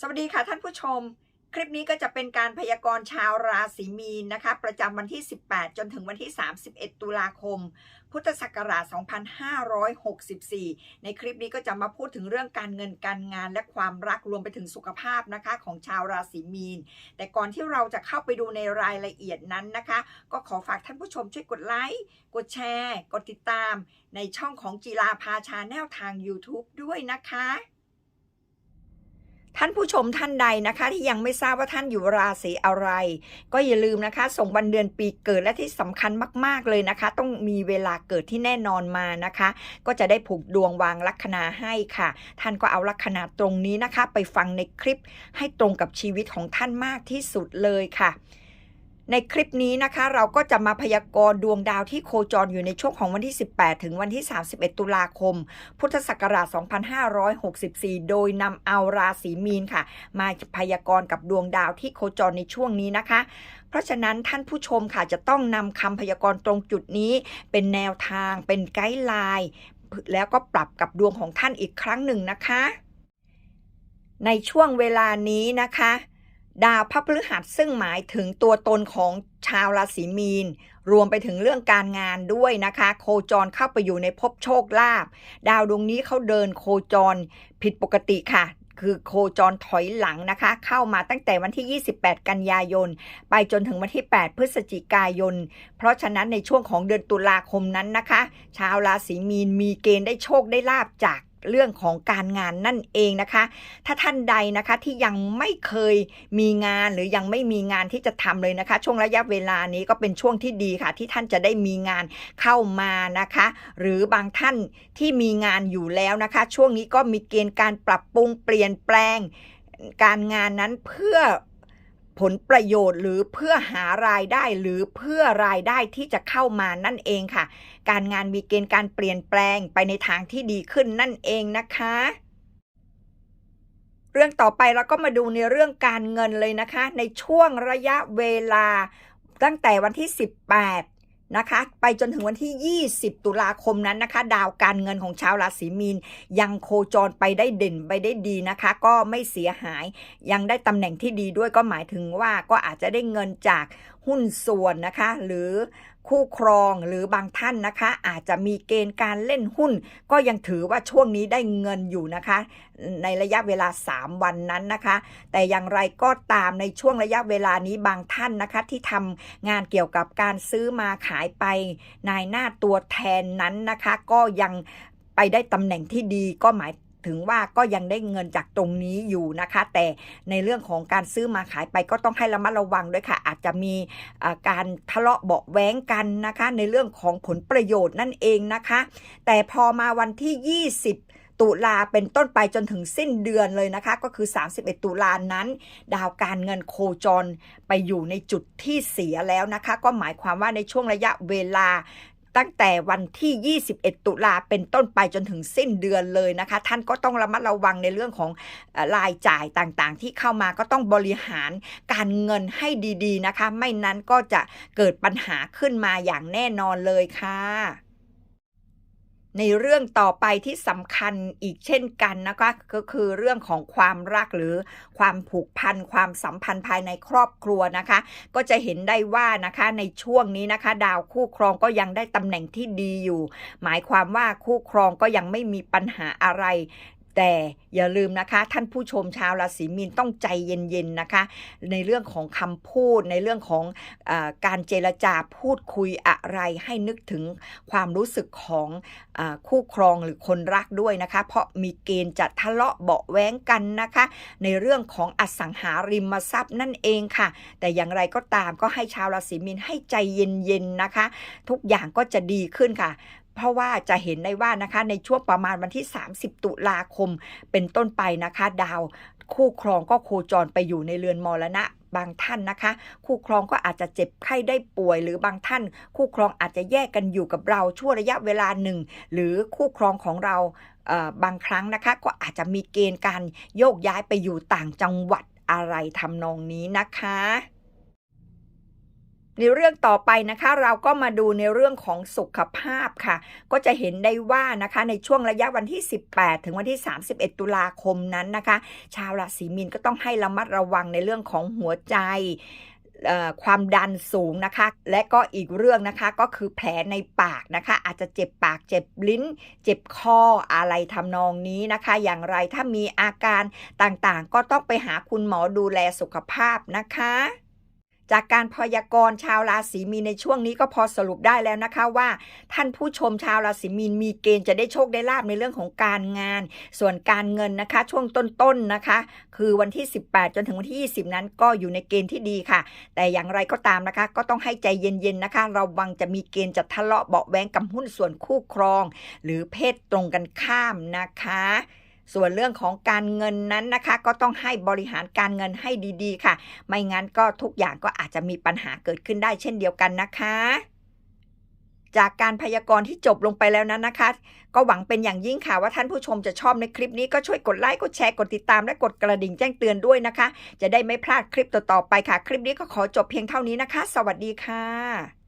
สวัสดีค่ะท่านผู้ชม คลิปนี้ก็จะเป็นการพยากรณ์ชาวราศีมีนนะคะ ประจำวันที่ 18 จนถึงวันที่ 31 ตุลาคม พุทธศักราช 2564 ในคลิปนี้ก็จะมาพูดถึงเรื่องการเงินการงานและความรักรวมไปถึงสุขภาพนะคะของชาวราศีมีน แต่ก่อนที่เราจะเข้าไปดูในรายละเอียดนั้นนะคะ ก็ขอฝากท่านผู้ชมช่วยกดไลค์กดแชร์ กดติดตาม ในช่องของจีราพาชาแนลทาง YouTube ด้วยนะคะานผู้ชมท่านใดนะคะ ที่ยังไม่ทราบว่าท่านอยู่ราศีอะไร ก็อย่าลืมนะคะ ส่งวันเดือนปีเกิดและที่สำคัญมาก ๆเลยนะคะ ต้องมีเวลาเกิดที่แน่นอนมานะคะ ก็จะได้ผูกดวงวางลัคนาให้ค่ะ ท่านก็เอาลัคนาตรงนี้นะคะ ไปฟังในคลิปให้ตรงกับชีวิตของท่านมากที่สุดเลยค่ะ ในคลิปนี้นะคะเราก็จะมาพยากรณ์ดวงดาวที่โคจรอยู่ในช่วงของวันที่ 18 ถึงวันที่ 31 ตุลาคม พุทธศักราช 2564 โดยนำเอาราศีมีนค่ะ มาพยากรณ์กับดวงดาวที่โคจรในช่วงนี้นะคะ เพราะฉะนั้นท่านผู้ชมค่ะจะต้องนำคำพยากรณ์ตรงจุดนี้ เป็นแนวทาง เป็นไกด์ไลน์แล้วก็ปรับกับดวงของท่านอีกครั้งหนึ่งนะคะ ในช่วงเวลานี้นะคะ ดาวพระพฤหัสซึ่งหมายถึงตัวตนของชาวราศีมีน รวมไปถึงเรื่องการงานด้วยนะคะ โคจรเข้าไปอยู่ในภพโชคลาภดาวดวงนี้เขาเดินโคจรผิดปกติค่ะ คือโคจรถอยหลังนะคะ เข้ามาตั้งแต่วันที่ 28 กันยายน ไปจนถึงวันที่ 8 พฤศจิกายน เพราะฉะนั้นในช่วงของเดือนตุลาคมนั้นนะคะ ชาวราศีมีนมีเกณฑ์ได้โชคได้ลาบจาก เรื่องของการงานนั่นเองนะคะ ถ้าท่านใดนะคะที่ยังไม่เคยมีงานหรือยังไม่มีงานที่จะทำเลยนะคะ ช่วงระยะเวลานี้ก็เป็นช่วงที่ดีค่ะ ที่ท่านจะได้มีงานเข้ามานะคะ หรือบางท่านที่มีงานอยู่แล้วนะคะ ช่วงนี้ก็มีเกณฑ์การปรับปรุงเปลี่ยนแปลงการงานนั้นเพื่อ ผลประโยชน์หรือเพื่อหารายได้หรือเพื่อรายได้ที่จะเข้ามานั่นเองค่ะ การงานมีเกณฑ์การเปลี่ยนแปลงไปในทางที่ดีขึ้นนั่นเองนะคะ เรื่องต่อไปเราก็มาดูในเรื่องการเงินเลยนะคะ ในช่วงระยะเวลาตั้งแต่วันที่ 18 นะคะ ไปจนถึงวันที่ 20 ตุลาคมนั้นนะคะ ดาวการเงินของชาวราศีมีน ยังโคจรไปได้เด่นไปได้ดีนะคะ ก็ไม่เสียหายยังได้ตำแหน่งที่ดีด้วยก็หมายถึงว่าก็อาจจะได้เงินจากหุ้นส่วนนะคะ หรือ คู่ครองหรือบางท่านนะคะ อาจจะมีเกณฑ์การเล่นหุ้น ก็ยังถือว่าช่วงนี้ได้เงินอยู่นะคะ ในระยะเวลา 3 วันนั้นนะคะ แต่อย่างไรก็ตามในช่วงระยะเวลานี้บางท่านนะคะ ที่ทำงานเกี่ยวกับการซื้อมาขายไปนายหน้าตัวแทนนั้นนะคะ ก็ยังไปได้ตำแหน่งที่ดีก็หมาย ถึงว่าก็ยังได้เงินจากตรงนี้อยู่นะคะ แต่ในเรื่องของการซื้อมาขายไปก็ต้องให้ระมัดระวังด้วยค่ะ อาจจะมีการทะเลาะเบาะแว้งกันนะคะ ในเรื่องของผลประโยชน์นั่นเองนะคะ แต่พอมาวันที่ 20ตุลาเป็นต้นไปจนถึงสิ้นเดือนเลยนะคะ ก็คือ 31 ตุลานั้น ดาวการเงินโคจรไปอยู่ในจุดที่เสียแล้วนะคะ ก็หมายความว่าในช่วงระยะเวลา ตั้งแต่วันที่ 21 ตุลาเป็นต้นไปจนถึงสิ้นเดือนเลยนะคะ ท่านก็ต้องระมัดระวังในเรื่องของรายจ่ายต่างๆ ที่เข้ามาก็ต้องบริหารการเงินให้ดี ๆ นะคะ ไม่นั้นก็จะเกิดปัญหาขึ้นมาอย่างแน่นอนเลยค่ะ ในเรื่องต่อไปที่สำคัญอีกเช่นกันนะคะก็คือเรื่องของความรักหรือความผูกพันความสัมพันธ์ภายในครอบครัวนะคะ ก็จะเห็นได้ว่านะคะในช่วงนี้นะคะ ดาวคู่ครองก็ยังได้ตำแหน่งที่ดีอยู่ หมายความว่าคู่ครองก็ยังไม่มีปัญหาอะไร แต่อย่าลืมนะคะ ท่านผู้ชมชาวราศีมีนต้องใจเย็นๆนะคะ ในเรื่องของคำพูดในเรื่องของอการเจรจาพูดคุยอะไรให้นึกถึงความรู้สึกของอคู่ครองหรือคนรักด้วยนะคะ เพราะมีเกณฑ์จะทะเลาะเบาแว้งกันนะคะ ในเรื่องของอสังหาริมทรัพย์นั่นเองค่ะ แต่อย่างไรก็ตามก็ให้ชาวราศีมีนให้ใจเย็นๆนะคะ ทุกอย่างก็จะดีขึ้นค่ะ เพราะว่าจะเห็นได้ว่านะคะในช่วงประมาณวันที่ 30 ตุลาคมเป็นต้นไปนะคะ ดาวคู่ครองก็โคจรไปอยู่ในเรือนมรณะบางท่านนะคะ คู่ครองก็อาจจะเจ็บไข้ได้ป่วย หรือบางท่าน คู่ครองอาจจะแยกกันอยู่กับเราชั่วระยะเวลาหนึ่ง หรือคู่ครองของเราบางครั้งนะคะ ก็อาจจะมีเกณฑ์การโยกย้ายไปอยู่ต่างจังหวัดอะไรทำนองนี้นะคะ ในเรื่องต่อไปนะคะเราก็มาดูในเรื่องของสุขภาพค่ะ ก็จะเห็นได้ว่านะคะในช่วงระยะวันที่ 18 ถึงวันที่ 31 ตุลาคมนั้นนะคะ ชาวราศีมีนก็ต้องให้ระมัดระวังในเรื่องของหัวใจความดันสูงนะคะ และก็อีกเรื่องนะคะก็คือแผลในปากนะคะ อาจจะเจ็บปากเจ็บลิ้น เจ็บคออะไรทำนองนี้นะคะ อย่างไรถ้ามีอาการต่างๆ ก็ต้องไปหาคุณหมอดูแลสุขภาพนะคะ จากการพยากรณ์ชาวราศีมีนในช่วงนี้ก็พอสรุปได้แล้วนะคะว่า ท่านผู้ชมชาวราศีมีนมีเกณฑ์จะได้โชคได้ลาบในเรื่องของการงาน ส่วนการเงินนะคะ ช่วงต้นๆนะคะ คือวันที่ 18 จนถึงวันที่ 20 นั้นก็อยู่ในเกณฑ์ที่ดีค่ะ แต่อย่างไรก็ตามนะคะ ก็ต้องให้ใจเย็นๆนะคะระวังจะมีเกณฑ์จะทะเลาะเบาะแว้งกับหุ้นส่วนคู่ครอง หรือเพศตรงกันข้ามนะคะ ส่วนเรื่องของการเงินนั้นนะคะ ก็ต้องให้บริหารการเงินให้ดีๆ ค่ะ ไม่งั้นก็ทุกอย่างก็อาจจะมีปัญหาเกิดขึ้นได้เช่นเดียวกันนะคะจากการพยากรณ์ที่จบลงไปแล้วนั้นนะคะ ก็หวังเป็นอย่างยิ่งค่ะว่าท่านผู้ชมจะชอบในคลิปนี้ก็ช่วยกดไลค์กดแชร์กดติดตามและกดกระดิ่งแจ้งเตือนด้วยนะคะ จะได้ไม่พลาดคลิปต่อๆไปค่ะ คลิปนี้ก็ขอจบเพียงเท่านี้นะคะ สวัสดีค่ะ